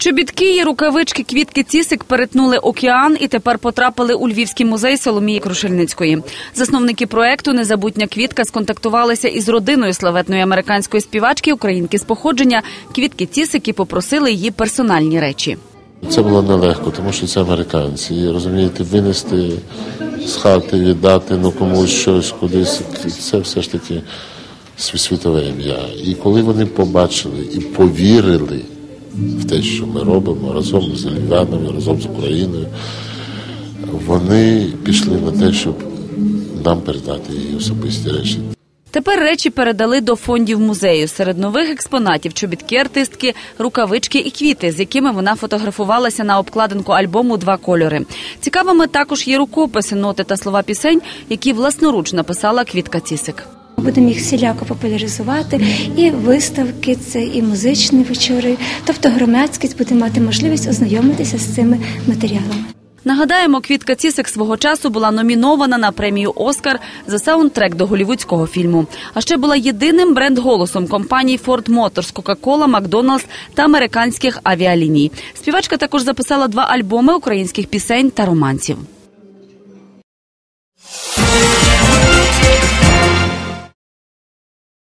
Чобітки і рукавички квітки Цісик перетнули океан і тепер потрапили у Львівський музей Соломії Крушельницької. Засновники проекту Незабутня квітка сконтактувалися із родиною славетної американської співачки українки з походження квітки Цісик і попросили її персональні речі. Це було нелегко, тому що це американці. І розумієте, винести з хати, віддати ну комусь щось кудись. Це все ж таки світове ім'я. І коли вони побачили і повірили в те, що ми робимо разом з львів'янами, разом з Україною, вони пішли на те, щоб нам передати її особисті речі. Тепер речі передали до фондів музею. Серед нових експонатів чобітки артистки, рукавички і квіти, з якими вона фотографувалася на обкладинку альбому Два кольори. Цікавими також є рукописи, ноти та слова пісень, які власноруч написала Квітка Цісик. Будемо їх всіляко популяризувати, і виставки, це і музичні вечори. Тобто громадськість буде мати можливість ознайомитися з цими матеріалами. Нагадаємо, Квітка Цісик свого часу була номінована на премію Оскар за саундтрек до голівудського фільму. А ще була єдиним бренд-голосом компаній Ford Motors, Coca-Cola, McDonald's та американських авіаліній. Співачка також записала два альбоми українських пісень та романсів.